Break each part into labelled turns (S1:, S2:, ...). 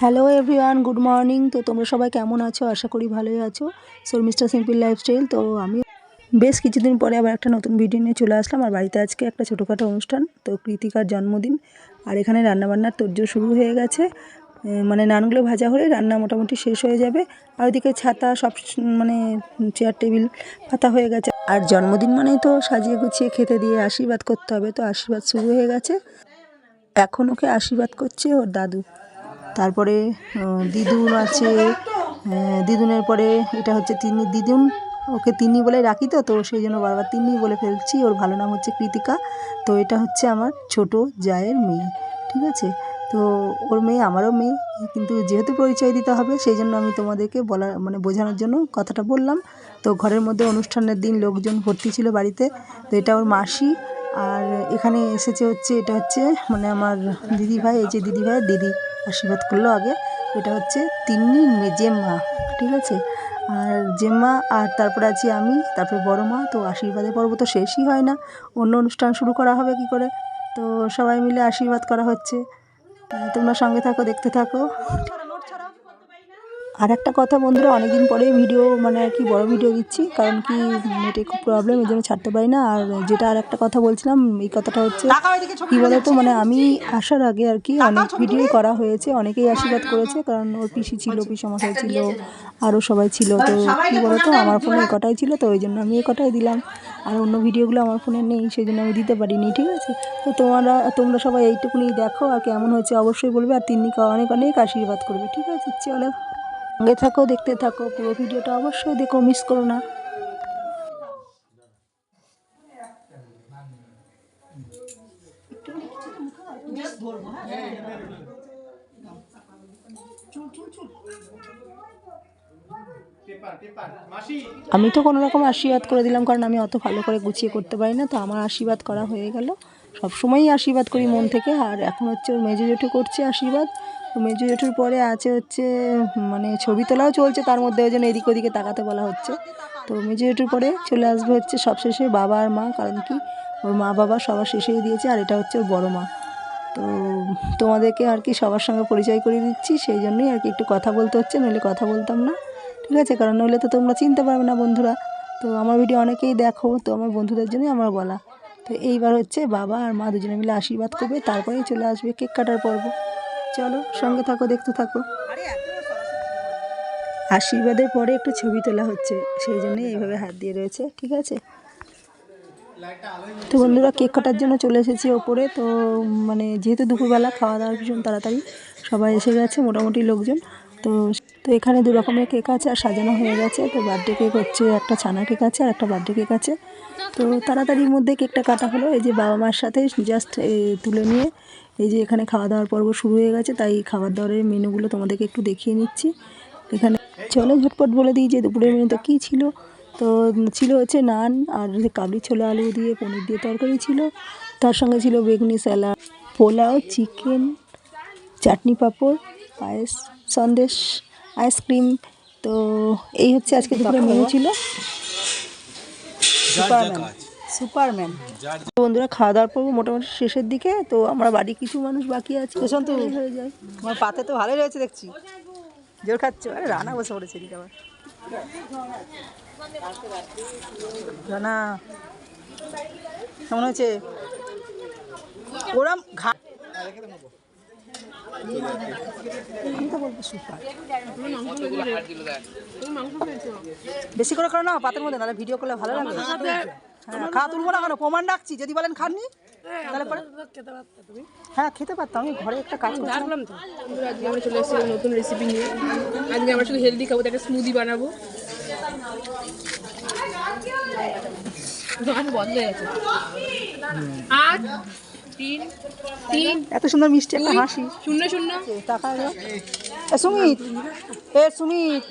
S1: Hello everyone good morning তো তোমরা সবাই কেমন আছো? আশা করি ভালোই আছো। সো মিস্টার সিম্পল লাইফস্টাইল তো আমি বেশ কিছুদিন পরে আবার একটা নতুন ভিডিও নিয়ে চলে আসলাম। আর বাড়িতে আজকে একটা ছোটোখাটো অনুষ্ঠান, তো কৃতিকার জন্মদিন। আর এখানে রান্নাবান্নার তোর্য শুরু হয়ে গেছে। মানে নানগুলো ভাজা হলে রান্না মোটামুটি শেষ হয়ে যাবে। আর ওইদিকে ছাতা, সব মানে চেয়ার টেবিল পাতা হয়ে গেছে। আর জন্মদিন মানেই তো সাজিয়ে গুছিয়ে খেতে দিয়ে আশীর্বাদ করতে হবে। তো আশীর্বাদ শুরু হয়ে গেছে। এখন ওকে আশীর্বাদ করছে ওর দাদু। তারপরে দিদুন আছে দিদুনের পরে এটা হচ্ছে তিনি দিদুন। ওকে তিনি বলে রাখি তো তো সেই জন্য বারবার তিনি বলে ফেলছি। ওর ভালো নাম হচ্ছে কৃতিকা। তো এটা হচ্ছে আমার ছোট জায়ের মেয়ে, ঠিক আছে? তো ওর মেয়ে আমারও মেয়ে, কিন্তু যেহেতু পরিচয় দিতে হবে, সেই জন্য আমি তোমাদেরকে বলা মানে বোঝানোর জন্য কথাটা বললাম। তো ঘরের মধ্যে অনুষ্ঠানের দিন লোকজন ভর্তি ছিল বাড়িতে, তো এটা ওর মাসি। আর এখানে এসেছে হচ্ছে, এটা হচ্ছে মানে আমার দিদি ভাই এই যে দিদি ভাই দিদি। আশীর্বাদ করল আগে। এটা হচ্ছে তিন্নি মে- জেম্মা, ঠিক আছে? আর জেম্মা, আর তারপরে আছি আমি, তারপরে বড় মা, তো আশীর্বাদের পর্ব তো শেষই হয় না। অন্য অনুষ্ঠান শুরু করা হবে কি করে? তো সবাই মিলে আশীর্বাদ করা হচ্ছে। তোমরা সঙ্গে থাকো, দেখতে থাকো। আর একটা কথা বন্ধুরা অনেকদিন পরে ভিডিও মানে আর কি বড় ভিডিও দিচ্ছি কারণ কি নেটে খুব প্রবলেম এই জন্য ছাড়তে পারি না। আর যেটা আর একটা কথা বলছিলাম এই কথাটা হচ্ছে কি বলতো মানে আমি আসার আগে আর কি অনেক ভিডিও করা হয়েছে অনেকেই আশীর্বাদ করেছে কারণ ওর পিসি ছিল পিসমশাই ছিল আরও সবাই ছিল তো কি বলতো আমার ফোনে কটাই ছিল তো ওই জন্য আমি এই কটাই দিলাম। আর অন্য ভিডিওগুলো আমার ফোনে নেই সেই জন্য আমি দিতে পারিনি ঠিক আছে? তো তোমরা তোমরা সবাই এইটুকুনি দেখো আর কেমন হয়েছে অবশ্যই বলবে আর তিন্নিকে অনেক অনেক আশীর্বাদ করবে ঠিক আছে? চলো। সঙ্গে থাকো, দেখতে থাকো। পুরো ভিডিওটা অবশ্যই দেখো মিস করো না। আমি তো কোনো রকম আশীর্বাদ করে দিলাম, কারণ আমি অত ভালো করে গুছিয়ে করতে পারি না, তো আমার আশীর্বাদ করা হয়ে গেল। সবসময়ই আশীর্বাদ করি মন থেকে। আর এখন হচ্ছে ওর মেজো জেঠু করছে আশীর্বাদ। মেজো জেঠুর পরে আছে হচ্ছে মানে ছবি তোলাও চলছে, তার মধ্যে ওই জন্য এদিক ওদিকে তাকাতে বলা হচ্ছে। তো মেজো জেঠুর পরে চলে আসবে হচ্ছে সবশেষে বাবা আর মা, কারণ কি ওর মা বাবা সবার শেষেই দিয়েছে, আর এটা হচ্ছে ওর বড়ো মা। তো তোমাদেরকে আর কি সবার সঙ্গে পরিচয় করে দিচ্ছি, সেই জন্যই আর কি একটু কথা বলতে হচ্ছে, নইলে কথা বলতাম না। ঠিক আছে? কারণ নইলে তো তোমরা চিনতে পারবে না বন্ধুরা। তো আমার ভিডিও অনেকেই দেখো, তো আমার বন্ধুদের জন্যই আমার বলা। তো এইবার হচ্ছে বাবা আর মা দুজনে মিলে আশীর্বাদ করবে, তারপরেই চলে আসবে কেক কাটার পর্ব। চলো সঙ্গে থাকো, দেখতে থাকো। আশীর্বাদের পরে একটু ছবি তোলা হচ্ছে, সেই জন্যই এইভাবে হাত দিয়ে রয়েছে, ঠিক আছে? তো বন্ধুরা, কেক কাটার জন্য চলে এসেছি ওপরে, তো মানে যেহেতু দুপুরবেলা খাওয়া দাওয়ার ভীষণ তাড়াতাড়ি, সবাই এসে গেছে, মোটামুটি লোকজন। তো তো এখানে দু রকমের কেক আছে, আর সাজানো হয়ে গেছে। তো বার্থডে কেক হচ্ছে একটা ছানা কেক আছে, আর একটা বার্থডে কেক আছে। তো তাড়াতাড়ির মধ্যে কেকটা কাটা হলো। এই যে বাবা মার সাথে জাস্ট তুলে নিয়ে, এই যে এখানে খাওয়া দাওয়ার পর্ব শুরু হয়ে গেছে, তাই খাবার দাওয়ারের মেনুগুলো তোমাদেরকে একটু দেখিয়ে নিচ্ছি। এখানে চলো ঝটপট বলে দিই যে দুপুরের মেনুতে কী ছিল। তো ছিল হচ্ছে নান, আর কাবলি ছোলা আলু দিয়ে পনির দিয়ে তরকারি ছিল। তার সঙ্গে ছিল বেগুনি স্যালাড, পোলাও, চিকেন, চাটনি পাঁপড়, পায়েস। সন্দেশ আইসক্রিম তো এই হচ্ছে আজকে দুপুরের মেনু ছিল। সুপারম্যান সুপারম্যান বন্ধুরা খাওয়া দাওয়ার পর মোটামুটি শেষের দিকে তো আমরা বাড়ি কিছু মানুষ বাকি আছে। তো হয়ে যায়।
S2: আমার পাতে তো ভালোই রয়েছে দেখছি। জোর খাচ্ছ আরে রানা বসে পড়েছে এদিকে আবার। রানা কেমন হয়েছে? ওরম ঘা
S1: আমি তো বলব সুপার
S2: বেশি করে করো না পাতের মধ্যে নাহলে ভিডিও করলে ভালো লাগে। হ্যাঁ খাওয়া তুলবো না কেন? প্রমাণ রাখছি যদি বলেন খাননি তাহলে পরে হ্যাঁ খেতে পারতাম আমি ঘরে একটা কাজ করছিলাম।
S3: আজকে আমরা চলে এসেছি নতুন রেসিপি নিয়ে। আজকে আমরা শুধু হেলদি খাব একটা স্মুদি বানাবো। দোকান বন্ধ হয়ে গেছে। আট তিন তিন?
S2: এত সুন্দর মিষ্টি একটা হাসি।
S3: শূন্য শূন্য।
S2: এ সুমিত। এ সুমিত।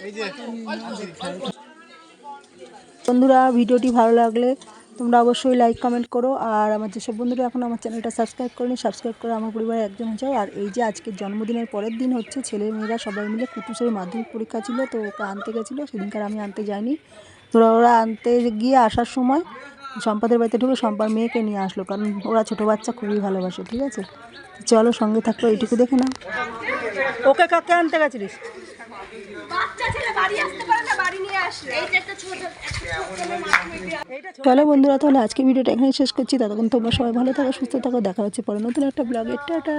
S1: বন্ধুরা ভিডিওটি ভালো লাগলে তোমরা অবশ্যই লাইক কমেন্ট করো। আর আমার যেসব বন্ধুরা এখন আমার চ্যানেলটা সাবস্ক্রাইব করেনি সাবস্ক্রাইব করে আমার পরিবারের একজন হয়ে যাও। আর এই যে আজকের জন্মদিনের পরের দিন হচ্ছে ছেলে মেয়েরা সবাই মিলে কুটুসের মাধ্যমিক পরীক্ষা ছিল তো ওকে আনতে গেছিল। সেদিনকার আমি আনতে যাইনি। তো ওরা আনতে গিয়ে আসার সময় সম্পাদের বাড়িতে ঢুকে সম্পার মেয়েকে নিয়ে আসলো কারণ ওরা ছোটো বাচ্চা খুবই ভালোবাসে ঠিক আছে? চলো সঙ্গে থাকল এইটুকু দেখে নাও।
S2: ওকে কাকে আনতে গেছিলিস?
S3: না।
S1: চলো বন্ধুরা তাহলে আজকে ভিডিওটা এখানে শেষ করছি। ততক্ষণ তোমরা সবাই ভালো থাকো সুস্থ থাকো। দেখা হচ্ছে পরে নতুন একটা ব্লগে টাটা।